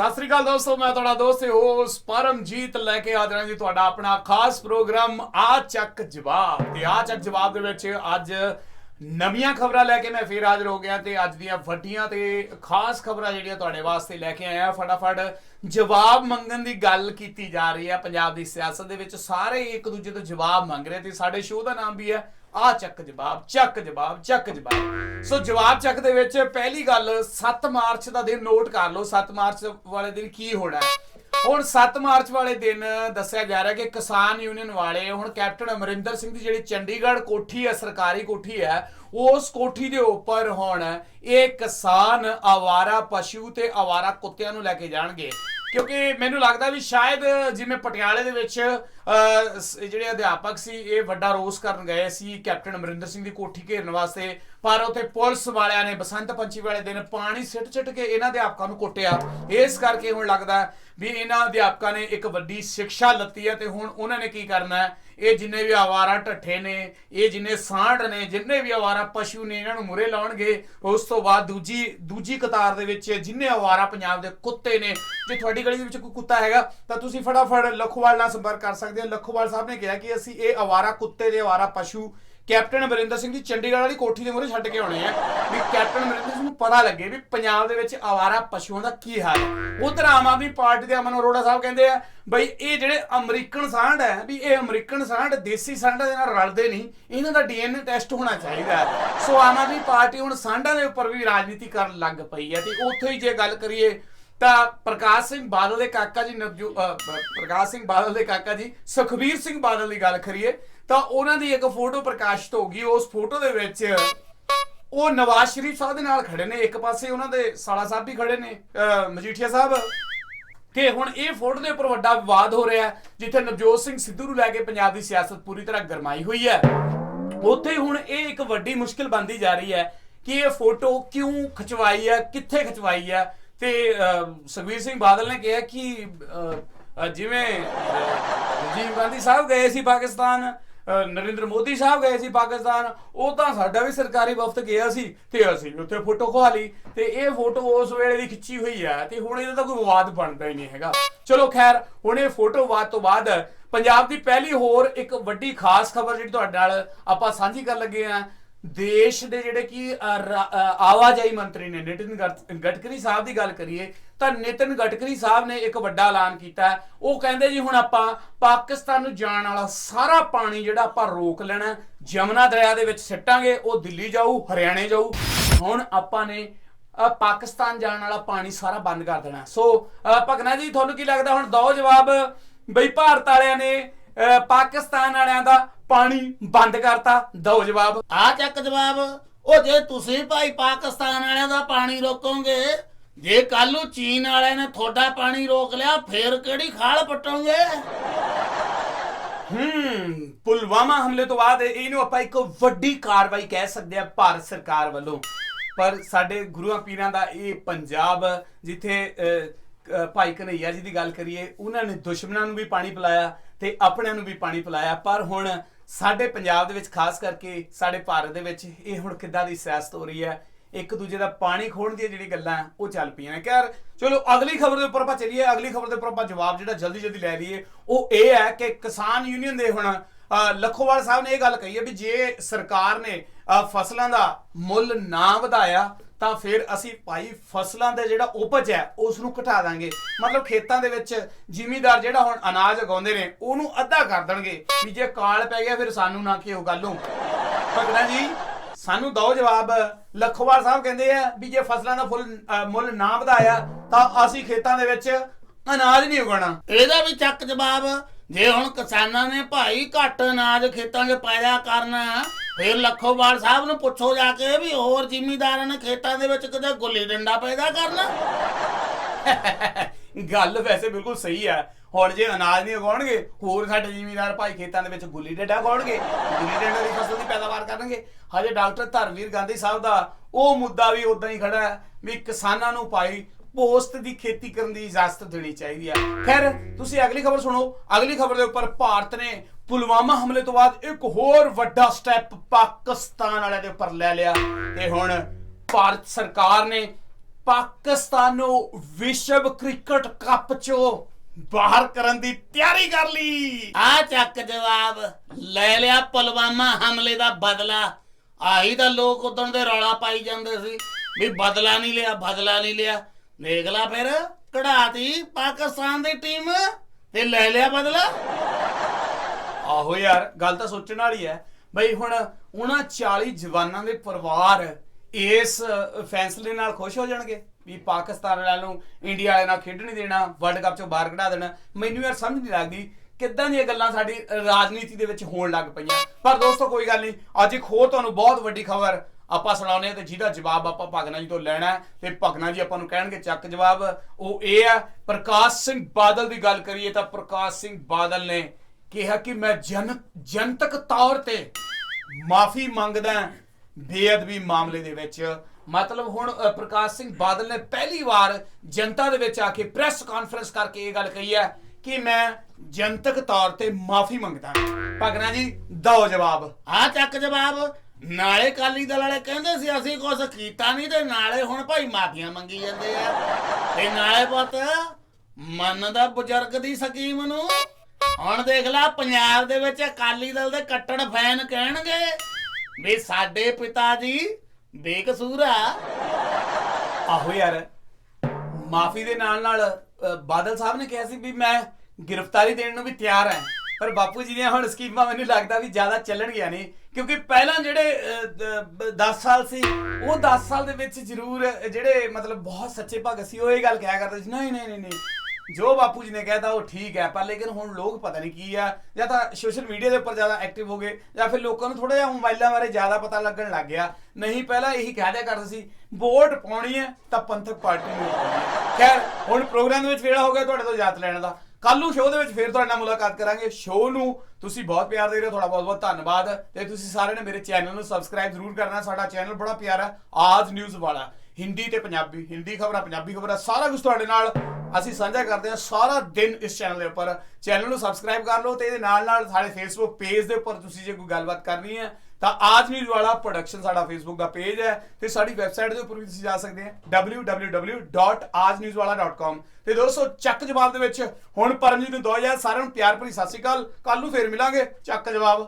ਸਤਿ ਸ੍ਰੀ ਅਕਾਲ ਦੋਸਤੋ, ਮੈਂ ਤੁਹਾਡਾ ਦੋਸਤ ਤੇ ਹੋਸਟ ਪਰਮਜੀਤ ਲੈ ਕੇ ਹਾਜ਼ਰ ਰਿਹਾ ਜੀ। ਤੁਹਾਡਾ ਆਪਣਾ ਖਾਸ ਪ੍ਰੋਗਰਾਮ ਆ ਚੱਕ ਜਵਾਬ ਤੇ ਆ ਚੱਕ ਜਵਾਬ ਦੇ ਵਿੱਚ ਅੱਜ ਨਵੀਆਂ ਖਬਰਾਂ ਲੈ ਕੇ ਮੈਂ ਫੇਰ ਹਾਜ਼ਰ ਹੋ ਗਿਆ ਤੇ ਅੱਜ ਦੀਆਂ ਵੱਡੀਆਂ ਤੇ ਖਾਸ ਖਬਰਾਂ ਜਿਹੜੀਆਂ ਤੁਹਾਡੇ ਵਾਸਤੇ ਲੈ ਕੇ ਆਇਆ, ਫਟਾਫਟ ਜਵਾਬ ਮੰਗਣ ਦੀ ਗੱਲ ਕੀਤੀ ਜਾ ਰਹੀ ਹੈ ਪੰਜਾਬ ਦੀ ਸਿਆਸਤ ਦੇ ਵਿੱਚ। ਸਾਰੇ ਇੱਕ ਦੂਜੇ ਤੋਂ ਜਵਾਬ ਮੰਗ ਰਹੇ ਤੇ ਸਾਡੇ ਸ਼ੋਅ ਦਾ ਨਾਮ ਵੀ ਹੈ, ਆ ਚੱਕ ਜਵਾਬ ਚੱਕ ਜਵਾਬ ਚੱਕ ਜਵਾਬ। ਸੋ ਜਵਾਬ ਚੱਕ ਦੇ ਵਿੱਚ ਪਹਿਲੀ ਗੱਲ 7 ਮਾਰਚ ਦਾ ਦਿਨ ਨੋਟ ਕਰ ਲਓ 7 ਮਾਰਚ ਵਾਲੇ ਦਿਨ ਕੀ ਹੋਣਾ ਹੈ। ਹੁਣ 7 ਮਾਰਚ ਵਾਲੇ ਦਿਨ ਦੱਸਿਆ ਜਾ ਰਿਹਾ ਕਿ ਕਿਸਾਨ ਯੂਨੀਅਨ ਵਾਲੇ ਹੁਣ ਕੈਪਟਨ ਅਮਰਿੰਦਰ ਸਿੰਘ ਦੀ ਜਿਹੜੀ ਚੰਡੀਗੜ੍ਹ ਕੋਠੀ ਹੈ ਸਰਕਾਰੀ ਕੋਠੀ ਹੈ ਉਸ ਕੋਠੀ ਦੇ ਉੱਪਰ ਹੁਣ ਇਹ ਕਿਸਾਨ ਆਵਾਰਾ ਪਸ਼ੂ ਤੇ ਆਵਾਰਾ ਕੁੱਤਿਆਂ ਨੂੰ ਲੈ ਕੇ ਜਾਣਗੇ। ਕਿਉਂਕਿ ਮੈਨੂੰ ਲੱਗਦਾ ਵੀ ਸ਼ਾਇਦ ਜਿਵੇਂ ਪਟਿਆਲੇ ਦੇ ਵਿੱਚ ਅਹ, ਜਿਹੜੇ ਅਧਿਆਪਕ ਸੀ ਇਹ ਵੱਡਾ ਰੋਸ ਕਰਨ ਗਏ ਸੀ ਕੈਪਟਨ ਅਮਰਿੰਦਰ ਸਿੰਘ ਦੀ ਕੋਠੀ ਘੇਰਨ ਵਾਸਤੇ। ਪਰ ਉੱਥੇ ਪੁਲਿਸ ਵਾਲਿਆਂ ਨੇ ਬਸੰਤ ਪੰਚਮੀ ਵਾਲੇ ਦਿਨ ਪਾਣੀ ਸਿੱਟ ਸਿੱਟ ਕੇ ਇਹਨਾਂ ਅਧਿਆਪਕਾਂ ਨੂੰ ਕੁੱਟਿਆ। ਇਸ ਕਰਕੇ ਹੁਣ ਲੱਗਦਾ ਵੀ ਇਹਨਾਂ ਅਧਿਆਪਕਾਂ ਨੇ ਇੱਕ ਵੱਡੀ ਸਿੱਖਿਆ ਲੱਤੀ ਹੈ ਤੇ ਹੁਣ ਉਹਨਾਂ ਨੇ ਕੀ ਕਰਨਾ ਹੈ? ਇਹ ਜਿੰਨੇ ਵੀ ਆਵਾਰਾ ਢੱਠੇ ਨੇ, ਇਹ ਜਿੰਨੇ ਸਾਂਢ ਨੇ, ਜਿੰਨੇ ਵੀ ਆਵਾਰਾ ਪਸ਼ੂ ਨੇ, ਇਹਨਾਂ ਨੂੰ ਮੁਰੇ ਲਾਉਣਗੇ। ਉਸ ਤੋਂ ਬਾਅਦ ਦੂਜੀ ਦੂਜੀ ਕਤਾਰ ਦੇ ਵਿੱਚ ਜਿੰਨੇ ਆਵਾਰਾ ਪੰਜਾਬ ਦੇ ਕੁੱਤੇ ਨੇ, ਜੇ ਤੁਹਾਡੀ ਗਲੀ ਦੇ ਵਿੱਚ ਕੋਈ ਕੁੱਤਾ ਹੈਗਾ, ਤਾਂ ਤੁਸੀਂ ਫਟਾਫਟ ਲਖੋਵਾਲ ਨਾਲ ਸੰਪਰਕ ਕਰ ਸਕਦੇ ਹੋ। ਲਖੋਵਾਲ ਸਾਹਿਬ ਨੇ ਕਿਹਾ ਕਿ ਅਸੀਂ ਇਹ ਆਵਾਰਾ ਕੁੱਤੇ ਦੇ ਆਵਾਰਾ ਪਸ਼ੂ ਕੈਪਟਨ ਅਮਰਿੰਦਰ ਸਿੰਘ ਦੀ ਚੰਡੀਗੜ੍ਹ ਵਾਲੀ ਕੋਠੀ ਦੇ ਮੂਹਰੇ ਛੱਡ ਕੇ ਆਉਣੇ ਆ ਵੀ ਕੈਪਟਨ ਅਮਰਿੰਦਰ ਸਿੰਘ ਨੂੰ ਪਤਾ ਲੱਗੇ ਵੀ ਪੰਜਾਬ ਦੇ ਵਿੱਚ ਆਵਾਰਾ ਪਸ਼ੂਆਂ ਦਾ ਕੀ ਹਾਲ ਹੈ ਉਧਰ ਆਮ ਆਦਮੀ ਪਾਰਟੀ ਦੇ ਅਮਨ ਅਰੋੜਾ ਸਾਹਿਬ ਕਹਿੰਦੇ ਆ, ਬਈ ਇਹ ਜਿਹੜੇ ਅਮਰੀਕਨ ਸਾਂਢ ਹੈ, ਵੀ ਇਹ ਅਮਰੀਕਨ ਸਾਂਢ ਦੇਸੀ ਸਾਂਢਾਂ ਦੇ ਨਾਲ ਰਲਦੇ ਨਹੀਂ, ਇਹਨਾਂ ਦਾ ਡੀਐਨਏ ਟੈਸਟ ਹੋਣਾ ਚਾਹੀਦਾ ਹੈ। ਸੋ ਆਮ ਆਦਮੀ ਪਾਰਟੀ ਹੁਣ ਸਾਂਢਾਂ ਦੇ ਉੱਪਰ ਵੀ ਰਾਜਨੀਤੀ ਕਰਨ ਲੱਗ ਪਈ ਹੈ ਤੇ ਉੱਥੇ ਹੀ ਜੇ ਗੱਲ ਕਰੀਏ ਤਾਂ ਪ੍ਰਕਾਸ਼ ਸਿੰਘ ਬਾਦਲ ਦੇ ਕਾਕਾ ਜੀ ਨਵਜੋ ਪ੍ਰਕਾਸ਼ ਸਿੰਘ ਬਾਦਲ ਦੇ ਕਾਕਾ ਜੀ ਸੁਖਬੀਰ ਸਿੰਘ ਬਾਦਲ ਦੀ ਗੱਲ ਕਰੀਏ ਤਾਂ ਉਹਨਾਂ ਦੀ ਇੱਕ ਫੋਟੋ ਪ੍ਰਕਾਸ਼ਿਤ ਹੋ ਗਈ। ਉਸ ਫੋਟੋ ਦੇ ਵਿੱਚ ਉਹ ਨਵਾਜ਼ ਸ਼ਰੀਫ ਸਾਹਿਬ ਦੇ ਨਾਲ ਖੜੇ ਨੇ। ਇੱਕ ਪਾਸੇ ਉਹਨਾਂ ਦੇ ਸਾਲਾ ਸਾਹਿਬ ਵੀ ਖੜੇ ਨੇ ਮਜੀਠੀਆ ਸਾਹਿਬ। ਕਿ ਹੁਣ ਇਹ ਫੋਟੋ ਦੇ ਉੱਪਰ ਵੱਡਾ ਵਿਵਾਦ ਹੋ ਰਿਹਾ ਹੈ ਜਿੱਥੇ ਨਵਜੋਤ ਸਿੰਘ ਸਿੱਧੂ ਨੂੰ ਲੈ ਕੇ ਪੰਜਾਬ ਦੀ ਸਿਆਸਤ ਪੂਰੀ ਤਰ੍ਹਾਂ ਗਰਮਾਈ ਹੋਈ ਹੈ। ਉੱਥੇ ਹੁਣ ਇਹ ਇੱਕ ਵੱਡੀ ਮੁਸ਼ਕਿਲ ਬਣਦੀ ਜਾ ਰਹੀ ਹੈ ਕਿ ਇਹ ਫੋਟੋ ਕਿਉਂ ਖਿਚਵਾਈ ਹੈ ਕਿੱਥੇ ਖਿਚਵਾਈ ਹੈ? ਤੇ ਅਹ, ਸੁਖਬੀਰ ਸਿੰਘ ਬਾਦਲ ਨੇ ਕਿਹਾ ਕਿ ਅਹ, ਜਿਵੇਂ ਅਹ, ਰਾਜੀਵ ਗਾਂਧੀ ਸਾਹਿਬ ਗਏ ਸੀ ਪਾਕਿਸਤਾਨ ਨਰਿੰਦਰ ਮੋਦੀ ਸਾਹਿਬ ਗਏ ਸੀ ਪਾਕਿਸਤਾਨ, ਉਹ ਤਾਂ ਸਾਡਾ ਵੀ ਸਰਕਾਰੀ ਵਫਦ ਗਿਆ ਸੀ ਤੇ ਅਸੀਂ ਉੱਥੇ ਫੋਟੋ ਖਵਾ ਲਈ ਤੇ ਇਹ ਫੋਟੋ ਉਸ ਵੇਲੇ ਦੀ ਖਿੱਚੀ ਹੋਈ ਹੈ ਤੇ ਹੁਣ ਇਹਦਾ ਤਾਂ ਕੋਈ ਵਿਵਾਦ ਬਣਦਾ ਹੀ ਨਹੀਂ ਹੈਗਾ। ਚਲੋ ਖੈਰ, ਹੁਣ ਇਹ ਫੋਟੋ ਬਾਅਦ ਤੋਂ ਬਾਅਦ ਪੰਜਾਬ ਦੀ ਪਹਿਲੀ ਹੋਰ ਇੱਕ ਵੱਡੀ ਖਾਸ ਖਬਰ ਜਿਹੜੀ ਤੁਹਾਡੇ ਨਾਲ ਆਪਾਂ ਸਾਂਝੀ ਕਰਨ ਲੱਗੇ ਆ ਦੇਸ਼ ਦੇ ਜਿਹੜੇ ਕਿ ਆਵਾਜਾਈ ਮੰਤਰੀ ਨੇ ਨਿਤਿਨ ਗਡ- ਗਡਕਰੀ ਸਾਹਿਬ ਦੀ ਗੱਲ ਕਰੀਏ ਤਾਂ ਨਿਤਿਨ ਗਡਕਰੀ ਸਾਹਿਬ ਨੇ ਇੱਕ ਵੱਡਾ ਐਲਾਨ ਕੀਤਾ ਉਹ ਕਹਿੰਦੇ ਜੀ ਹੁਣ ਆਪਾਂ ਪਾਕਿਸਤਾਨ ਨੂੰ ਜਾਣ ਵਾਲਾ ਸਾਰਾ ਪਾਣੀ ਜਿਹੜਾ ਆਪਾਂ ਰੋਕ ਲੈਣਾ ਹੈ, ਜਮਨਾ ਦਰਿਆ ਦੇ ਵਿੱਚ ਸਿੱਟਾਂਗੇ ਉਹ ਦਿੱਲੀ ਜਾਊ ਹਰਿਆਣੇ ਜਾਊ। ਹੁਣ ਆਪਾਂ ਨੇ ਪਾਕਿਸਤਾਨ ਜਾਣ ਵਾਲਾ ਪਾਣੀ ਸਾਰਾ ਬੰਦ ਕਰ ਦੇਣਾ ਸੋ ਭਗਨਾ ਜੀ ਤੁਹਾਨੂੰ ਕੀ ਲੱਗਦਾ ਹੁਣ ਦੋ ਜਵਾਬ ਬਈ ਭਾਰਤ ਵਾਲਿਆਂ ਨੇ ਪਾਕਿਸਤਾਨ ਵਾਲਿਆਂ ਦਾ ਪਾਣੀ ਬੰਦ ਕਰਤਾ। ਦੋ ਜਵਾਬ। ਆ ਚੱਕ ਜਵਾਬ। ਉਹ ਜੇ ਤੁਸੀਂ ਭਾਈ ਪਾਕਿਸਤਾਨ ਵਾਲਿਆਂ ਦਾ ਪਾਣੀ ਰੋਕੋਗੇ ਜੇ ਕੱਲ ਨੂੰ ਚੀਨ ਵਾਲਿਆਂ ਨੇ ਤੁਹਾਡਾ ਪਾਣੀ ਰੋਕ ਲਿਆ ਫੇਰ ਕਿਹੜੀ ਖਾਲ ਪਟੋਗੇ? ਹੂੰ ਪੁਲਵਾਮਾ ਹਮਲੇ ਤੋਂ ਬਾਅਦ ਇਹਨੂੰ ਆਪਾਂ ਇੱਕ ਵੱਡੀ ਕਾਰਵਾਈ ਕਹਿ ਸਕਦੇ ਆ ਭਾਰਤ ਸਰਕਾਰ ਵੱਲੋਂ। ਪਰ ਸਾਡੇ ਗੁਰੂਆਂ ਪੀਰਾਂ ਦਾ ਇਹ ਪੰਜਾਬ ਜਿੱਥੇ ਭਾਈ ਕਨਈਆ ਜੀ ਦੀ ਗੱਲ ਕਰੀਏ ਉਹਨਾਂ ਨੇ ਦੁਸ਼ਮਣਾਂ ਨੂੰ ਵੀ ਪਾਣੀ ਪਿਲਾਇਆ ਤੇ ਆਪਣਿਆਂ ਨੂੰ ਵੀ ਪਾਣੀ ਪਿਲਾਇਆ। ਪਰ ਹੁਣ ਸਾਡੇ ਪੰਜਾਬ ਦੇ ਵਿੱਚ ਖਾਸ ਕਰਕੇ ਸਾਡੇ ਭਾਰਤ ਦੇ ਵਿੱਚ ਇਹ ਹੁਣ ਕਿੱਦਾਂ ਦੀ ਸਿਆਸਤ ਹੋ ਰਹੀ ਹੈ? ਇੱਕ ਦੂਜੇ ਦਾ ਪਾਣੀ ਖੋਣ ਦੀਆਂ ਜਿਹੜੀ ਗੱਲਾਂ ਉਹ ਚੱਲ ਪਈਆਂ ਨੇ। ਖੈਰ ਚਲੋ ਅਗਲੀ ਖਬਰ ਦੇ ਉੱਪਰ ਆਪਾਂ ਚੱਲੀਏ। ਅਗਲੀ ਖਬਰ ਦੇ ਉੱਪਰ ਆਪਾਂ ਜਵਾਬ ਜਿਹੜਾ ਜਲਦੀ ਜਲਦੀ ਲੈ ਲਈਏ ਉਹ ਇਹ ਹੈ ਕਿ ਕਿਸਾਨ ਯੂਨੀਅਨ ਦੇ ਹੁਣ ਅ, ਲੱਖੋਵਾਲ ਸਾਹਿਬ ਨੇ ਇਹ ਗੱਲ ਕਹੀ ਹੈ ਵੀ ਜੇ ਸਰਕਾਰ ਨੇ ਫਸਲਾਂ ਦਾ ਮੁੱਲ ਨਾ ਵਧਾਇਆ ਤਾਂ ਫਿਰ ਅਸੀਂ ਭਾਈ ਫਸਲਾਂ ਦਾ ਜਿਹੜਾ ਉਪਜ ਹੈ ਉਸ ਨੂੰ ਘਟਾ ਦਾਂਗੇ। ਮਤਲਬ ਖੇਤਾਂ ਦੇ ਵਿੱਚ ਜ਼ਿਮੀਦਾਰ ਜਿਹੜਾ ਹੁਣ ਅਨਾਜ ਉਗਾਉਂਦੇ ਨੇ, ਉਹਨੂੰ ਅੱਧਾ ਕਰ ਦੇਣਗੇ। ਵੀ ਜੇ ਕਾਲ ਪੈ ਗਿਆ, ਫਿਰ ਸਾਨੂੰ ਨਾ ਕਿ ਉਹ ਗੱਲ ਨੂੰ ਜੀ, ਸਾਨੂੰ ਦੋ ਜਵਾਬ। ਲਖੋਵਾਲ ਸਾਹਿਬ ਕਹਿੰਦੇ ਆ ਵੀ ਜੇ ਫਸਲਾਂ ਦਾ ਫੁੱਲ ਮੁੱਲ ਨਾ ਵਧਾਇਆ, ਤਾਂ ਅਸੀਂ ਖੇਤਾਂ ਦੇ ਵਿੱਚ ਅਨਾਜ ਨਹੀਂ ਉਗਾਉਣਾ। ਇਹਦਾ ਵੀ ਚੱਕ ਜਵਾਬ, ਜੇ ਹੁਣ ਕਿਸਾਨਾਂ ਨੇ ਭਾਈ ਘੱਟ ਅਨਾਜ ਖੇਤਾਂ 'ਚ ਪਾਇਆ ਕਰਨਾ ਫੇਰ ਲੱਖੋਵਾਲ ਸਾਹਿਬ ਨੂੰ ਪੁੱਛੋ ਜਾ ਕੇ ਵੀ ਹੋਰ ਜ਼ਿਮੀਦਾਰਾਂ ਨੇ ਖੇਤਾਂ ਦੇ ਵਿੱਚ ਕਿਤੇ ਗੁੱਲੀ ਡੰਡਾ ਪੈਦਾ ਕਰਨਾ? ਗੱਲ ਵੈਸੇ ਬਿਲਕੁਲ ਸਹੀ ਹੈ। ਹੁਣ ਜੇ ਅਨਾਜ ਨਹੀਂ ਉਗਾਉਣਗੇ, ਹੋਰ ਸਾਡੇ ਜ਼ਿਮੀਂਦਾਰ ਭਾਈ ਖੇਤਾਂ ਦੇ ਵਿੱਚ ਗੁੱਲੀ ਡੰਡਾ ਉਗਾਉਣਗੇ, ਗੁੱਲੀ ਡੰਡਾ ਦੀ ਫਸਲ ਦੀ ਪੈਦਾਵਾਰ ਕਰਨਗੇ। ਹਜੇ ਡਾਕਟਰ ਧਰਮਵੀਰ ਗਾਂਧੀ ਸਾਹਿਬ ਦਾ ਉਹ ਮੁੱਦਾ ਵੀ ਉਦਾਂ ਹੀ ਖੜਾ ਹੈ ਵੀ ਕਿਸਾਨਾਂ ਨੂੰ ਭਾਈ ਪੋਸਟ ਦੀ ਖੇਤੀ ਕਰਨ ਦੀ ਇਜਾਜ਼ਤ ਦੇਣੀ ਚਾਹੀਦੀ ਹੈ। ਖੈਰ, ਤੁਸੀਂ ਅਗਲੀ ਖਬਰ ਸੁਣੋ। ਅਗਲੀ ਖਬਰ ਦੇ ਉੱਪਰ ਭਾਰਤ ਨੇ ਪੁਲਵਾਮਾ ਹਮਲੇ ਤੋਂ ਬਾਅਦ ਇੱਕ ਹੋਰ ਵੱਡਾ ਸਟੈਪ ਪਾਕਿਸਤਾਨ ਵਾਲਿਆਂ ਦੇ ਉੱਪਰ ਲੈ ਲਿਆ ਤੇ ਹੁਣ ਭਾਰਤ ਸਰਕਾਰ ਨੇ ਪਾਕਿਸਤਾਨ ਨੂੰ ਵਿਸ਼ਵ ਕ੍ਰਿਕਟ ਕੱਪ ਚੋਂ ਬਾਹਰ ਕਰਨ ਦੀ ਤਿਆਰੀ ਕਰ ਲਈ। ਆ ਚੱਕ ਜਵਾਬ, ਲੈ ਲਿਆ ਪੁਲਵਾਮਾ ਹਮਲੇ ਦਾ ਬਦਲਾ। ਆਹੀ ਤਾਂ ਲੋਕ ਉਦੋਂ ਦੇ ਰੌਲਾ ਪਾਈ ਜਾਂਦੇ ਸੀ ਵੀ ਬਦਲਾ ਨਹੀਂ ਲਿਆ, ਬਦਲਾ ਨਹੀਂ ਲਿਆ। ਦੇਖ ਲਾ ਫਿਰ, ਕਢਾਤੀ ਪਾਕਿਸਤਾਨ ਦੀ ਟੀਮ ਤੇ ਲੈ ਲਿਆ ਬਦਲਾ। ਆਹੋ ਯਾਰ, ਗੱਲ ਤਾਂ ਸੋਚਣ ਵਾਲੀ ਹੈ ਬਈ ਹੁਣ ਉਹਨਾਂ 40 ਜਵਾਨਾਂ ਦੇ ਪਰਿਵਾਰ ਇਸ ਫੈਸਲੇ ਨਾਲ ਖੁਸ਼ ਹੋ ਜਾਣਗੇ ਵੀ ਪਾਕਿਸਤਾਨ ਵਾਲਿਆਂ ਨੂੰ ਇੰਡੀਆ ਵਾਲਿਆਂ ਨਾਲ ਖੇਡਣ ਨਹੀਂ ਦੇਣਾ, ਵਰਲਡ ਕੱਪ ਚੋਂ ਬਾਹਰ ਕਢਾ ਦੇਣਾ। ਮੈਨੂੰ ਯਾਰ ਸਮਝ ਨਹੀਂ ਲੱਗਦੀ ਕਿੱਦਾਂ ਦੀਆਂ ਗੱਲਾਂ ਸਾਡੀ ਰਾਜਨੀਤੀ ਦੇ ਵਿੱਚ ਹੋਣ ਲੱਗ ਪਈਆਂ। ਪਰ ਦੋਸਤੋ, ਕੋਈ ਗੱਲ ਨਹੀਂ, ਅੱਜ ਇੱਕ ਹੋਰ ਤੁਹਾਨੂੰ ਬਹੁਤ ਵੱਡੀ ਖਬਰ ਆਪਾਂ ਸੁਣਾਉਂਦੇ ਹਾਂ ਤੇ ਜਿਹਦਾ ਜਵਾਬ ਆਪਾਂ ਭਗਨਾ ਜੀ ਤੋਂ ਲੈਣਾ ਹੈ ਤੇ ਭਗਨਾ ਜੀ ਆਪਾਂ ਨੂੰ ਕਹਿਣਗੇ ਚੱਕ ਜਵਾਬ। ਉਹ ਇਹ ਹੈ, ਪ੍ਰਕਾਸ਼ ਸਿੰਘ ਬਾਦਲ ਦੀ ਗੱਲ ਕਰੀਏ ਤਾਂ ਪ੍ਰਕਾਸ਼ ਸਿੰਘ ਬਾਦਲ ਨੇ ਕਿਹਾ ਕਿ ਮੈਂ ਜਨ ਜਨਤਕ ਤੌਰ ਤੇ ਮਾਫੀ ਮੰਗਦਾ ਬੇਅਦਬੀ ਮਾਮਲੇ ਦੇ ਵਿੱਚ। ਮਤਲਬ ਹੁਣ ਅ, ਪ੍ਰਕਾਸ਼ ਸਿੰਘ ਬਾਦਲ ਨੇ ਪਹਿਲੀ ਵਾਰ ਜਨਤਾ ਦੇ ਵਿੱਚ ਆ ਕੇ ਪ੍ਰੈਸ ਕਾਨਫਰੰਸ ਕਰਕੇ ਇਹ ਗੱਲ ਕਹੀ ਹੈ ਕਿ ਮੈਂ ਜਨਤਕ ਤੌਰ ਤੇ ਮਾਫੀ ਮੰਗਦਾ ਹਾਂ। ਭਗਨਾ ਜੀ ਦਿਓ ਜਵਾਬ। ਆ ਚੱਕ ਜਵਾਬ। ਨਾਲੇ ਕਾਲੀ ਦਲ ਵਾਲੇ ਕਹਿੰਦੇ ਸੀ ਅਸੀਂ ਕੁਝ ਕੀਤਾ ਨਹੀਂ ਤੇ ਨਾਲੇ ਹੁਣ ਭਾਈ ਮਾਫੀਆਂ ਮੰਗੀ ਜਾਂਦੇ ਆ। ਤੇ ਨਾਲੇ ਪੁੱਤ ਮੰਨਦਾ ਬਜ਼ੁਰਗ ਦੀ ਸਕੀਮ ਨੂੰ ਹੁਣ ਦੇਖ ਲੈ ਪੰਜਾਬ ਦੇ ਵਿੱਚ ਅਕਾਲੀ ਦਲ ਦੇ ਕੱਟੜ ਫੈਨ ਕਹਿਣਗੇ ਵੀ ਸਾਡੇ ਪਿਤਾ ਜੀ ਬੇਕਸੂਰ ਆ। ਆਹੋ ਯਾਰ ਮਾਫੀ ਦੇ ਨਾਲ ਨਾਲ ਅ, ਬਾਦਲ ਸਾਹਿਬ ਨੇ ਕਿਹਾ ਸੀ ਵੀ ਮੈਂ ਗ੍ਰਿਫਤਾਰੀ ਦੇਣ ਨੂੰ ਵੀ ਤਿਆਰ ਹਾਂ ਪਰ ਬਾਪੂ ਜੀ ਦੀਆਂ ਹੁਣ ਸਕੀਮਾਂ ਮੈਨੂੰ ਲੱਗਦਾ ਵੀ ਜ਼ਿਆਦਾ ਚੱਲਣਗੀਆਂ ਨਹੀਂ ਕਿਉਂਕਿ ਪਹਿਲਾਂ ਜਿਹੜੇ 10 ਸਾਲ ਸੀ ਉਹ 10 ਸਾਲ ਦੇ ਵਿੱਚ ਜ਼ਰੂਰ ਅ, ਜਿਹੜੇ ਮਤਲਬ ਬਹੁਤ ਸੱਚੇ ਭਗਤ ਸੀ ਉਹ ਇਹ ਗੱਲ ਕਿਹਾ ਕਰਦੇ ਸੀ ਨਹੀਂ ਨਹੀਂ ਨਹੀਂ ਨਹੀਂ ਜੋ ਬਾਪੂ ਜੀ ਨੇ ਕਹਿਤਾ ਉਹ ਠੀਕ ਹੈ, ਪਰ ਲੇਕਿਨ ਹੁਣ ਲੋਕ ਪਤਾ ਨਹੀਂ ਕੀ ਆ, ਜਾਂ ਤਾਂ ਸੋਸ਼ਲ ਮੀਡੀਆ ਦੇ ਉੱਪਰ ਜ਼ਿਆਦਾ ਐਕਟਿਵ ਹੋ ਗਏ, ਜਾਂ ਫਿਰ ਲੋਕਾਂ ਨੂੰ ਥੋੜਾ ਜਿਹਾ ਮੋਬਾਈਲਾਂ ਬਾਰੇ ਜ਼ਿਆਦਾ ਪਤਾ ਲੱਗਣ ਲੱਗ ਗਿਆ। ਨਹੀਂ, ਪਹਿਲਾਂ ਇਹੀ ਕਹਿ ਦਿਆ ਕਰਦੇ ਸੀ, ਵੋਟ ਪਾਉਣੀ ਹੈ ਤਾਂ ਪੰਥਕ ਪਾਰਟੀ ਨੂੰ ਪਾਉਣੀ ਖੈਰ, ਹੁਣ ਪ੍ਰੋਗਰਾਮ ਦੇ ਵਿੱਚ ਵੇੜਾ ਹੋ ਗਿਆ ਤੁਹਾਡੇ ਤੋਂ ਇਜਾਜ਼ਤ ਲੈਣ ਦਾ। ਕੱਲ ਨੂੰ ਸ਼ੋਅ ਦੇ ਵਿੱਚ ਫੇਰ ਤੁਹਾਡੇ ਨਾਲ ਮੁਲਾਕਾਤ ਕਰਾਂਗੇ। ਸ਼ੋਅ ਨੂੰ ਤੁਸੀਂ ਬਹੁਤ ਪਿਆਰ ਦੇ ਰਹੇ ਹੋ, ਤੁਹਾਡਾ ਬਹੁਤ ਬਹੁਤ ਧੰਨਵਾਦ। ਤੇ ਤੁਸੀਂ ਸਾਰਿਆਂ ਨੇ ਮੇਰੇ ਚੈਨਲ ਨੂੰ ਸਬਸਕ੍ਰਾਈਬ ਜ਼ਰੂਰ ਕਰਨਾ, ਸਾਡਾ ਚੈਨਲ ਬੜਾ ਪਿਆਰਾ, ਆਜ ਨਿਊਜ਼ ਵਾਲਾ। ਹਿੰਦੀ ਤੇ ਪੰਜਾਬੀ, ਹਿੰਦੀ ਖਬਰਾਂ, ਪੰਜਾਬੀ ਖਬਰਾਂ, ਸਾਰਾ ਕੁਝ ਤੁਹਾਡੇ ਨਾਲ ਅਸੀਂ ਸਾਂਝਾ ਕਰਦੇ ਹਾਂ ਸਾਰਾ ਦਿਨ ਇਸ ਚੈਨਲ ਦੇ ਉੱਪਰ। ਚੈਨਲ ਨੂੰ ਸਬਸਕ੍ਰਾਈਬ ਕਰ ਲਓ ਤੇ ਇਹਦੇ ਨਾਲ ਨਾਲ ਸਾਡੇ ਫੇਸਬੁੱਕ ਪੇਜ ਦੇ ਉੱਪਰ ਤੁਸੀਂ ਜੇ ਕੋਈ ਗੱਲਬਾਤ ਕਰਨੀ ਹੈ, ਤਾਂ ਆਜ ਨਿਊਜ਼ ਵਾਲਾ ਪ੍ਰੋਡਕਸ਼ਨ ਸਾਡਾ ਫੇਸਬੁੱਕ ਦਾ ਪੇਜ ਹੈ ਤੇ ਸਾਡੀ ਵੈਬਸਾਈਟ ਦੇ ਉੱਪਰ ਵੀ ਤੁਸੀਂ ਜਾ ਸਕਦੇ ਹੋ www.ajnewswala.com ਤੇ ਦੋਸਤੋ, ਚੱਕ ਜਵਾਬ ਦੇ ਵਿੱਚ ਹੁਣ ਪਰਮਜੀਤ ਨੂੰ 2000 ਸਾਰਿਆਂ ਨੂੰ ਪਿਆਰ ਭਰੀ ਸਤਿ ਸ਼੍ਰੀ ਅਕਾਲ। ਕੱਲ ਨੂੰ ਫੇਰ ਮਿਲਾਂਗੇ। ਚੱਕ ਜਵਾਬ।